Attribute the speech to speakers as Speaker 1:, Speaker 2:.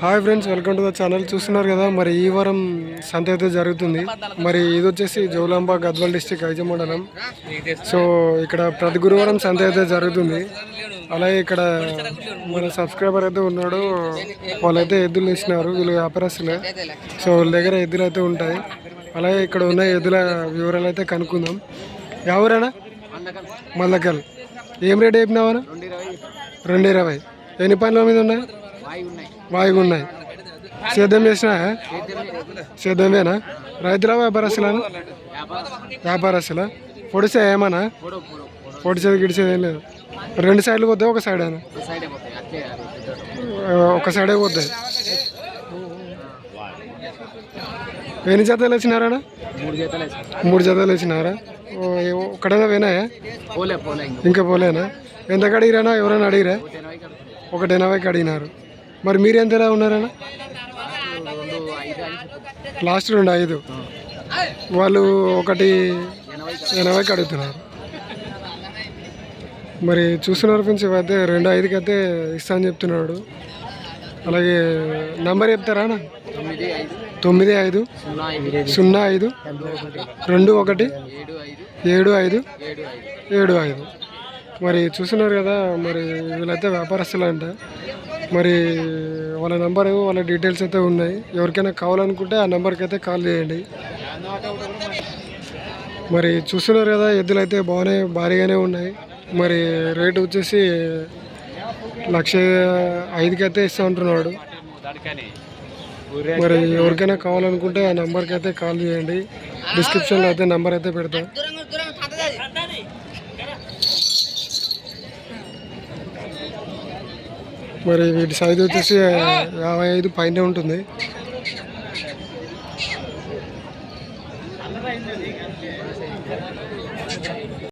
Speaker 1: Hi friends welcome to the channel. చూస్తున్నారు కదా మరి ఈ వారం సంత అయితే జరుగుతుంది. మరి ఇది వచ్చేసి జోలాంబ గద్వాల్ డిస్టిక్ ఐజ మండలం. సో ఇక్కడ ప్రతి గురువారం సంత అయితే జరుగుతుంది. అలాగే ఇక్కడ మన సబ్స్క్రైబర్ అయితే ఉన్నాడు. వాళ్ళైతే ఎద్దులు ఇచ్చినారు వీళ్ళు వ్యాపారస్తులే. సో వాళ్ళ దగ్గర ఎద్దులు అయితే ఉంటాయి. అలాగే ఇక్కడ ఉన్న ఎద్దుల వివరాలు అయితే కనుక్కుందాం. ఎవరైనా మల్లకల్. ఏం రేట్ చెప్పినావా రెండు ఇరవై. ఎన్ని పనుల మీద ఉన్నాయి? వాయుగా ఉన్నాయి సేద్యం చేసినా సేద్యమేనా రైతుల వ్యాపారస్తులను? వ్యాపారస్తులా? పొడిసే ఏమన్నా? పొడిచేది గిడిచేది ఏం లేదు. రెండు సైడ్లు పోతాయి ఒక సైడ్ ఒక సైడే పోతాయి ఎన్ని జతలు వచ్చినారా
Speaker 2: మూడు జతలు
Speaker 1: వచ్చినారా ఒక్కడైనా పోయినాయా
Speaker 2: ఇంకా.
Speaker 1: పోలేనా? ఎంత అడిగిరానా? ఎవరైనా అడిగిరా? ఒకటి ఎనభైకి అడిగినారు. మరి మీరు ఎంత ఎలా ఉన్నారన్నా? లాస్ట్ రెండు ఐదు. వాళ్ళు ఒకటి ఎనభైకి అడుగుతున్నారు. మరి చూస్తున్నారు ఫ్రెండ్స్ ఇవైతే రెండు ఐదుకి అయితే ఇస్తా అని చెప్తున్నాడు. అలాగే నంబర్ చెప్తారా అన్న?
Speaker 2: తొమ్మిది ఐదు సున్నా ఐదు
Speaker 1: రెండు ఒకటి
Speaker 2: ఏడు ఐదు
Speaker 1: ఏడు ఐదు. మరి చూస్తున్నారు కదా మరి వీళ్ళైతే వ్యాపారస్తులు అంటే మరి వాళ్ళ నెంబరు వాళ్ళ డీటెయిల్స్ అయితే ఉన్నాయి. ఎవరికైనా కావాలనుకుంటే ఆ నెంబర్కి అయితే కాల్ చేయండి. మరి చూస్తున్నారు కదా ఎద్దులు అయితే బాగానే భారీగానే ఉన్నాయి. మరి రేట్ వచ్చేసి లక్ష ఐదుకి అయితే ఇస్తా ఉంటున్నాడు మరి ఎవరికైనా కావాలనుకుంటే ఆ నెంబర్కి అయితే కాల్ చేయండి. డిస్క్రిప్షన్లో అయితే నెంబర్ అయితే పెడతాం. మరి వీటి సైజు వచ్చేసి యాభై ఐదు పైన ఉంటుంది.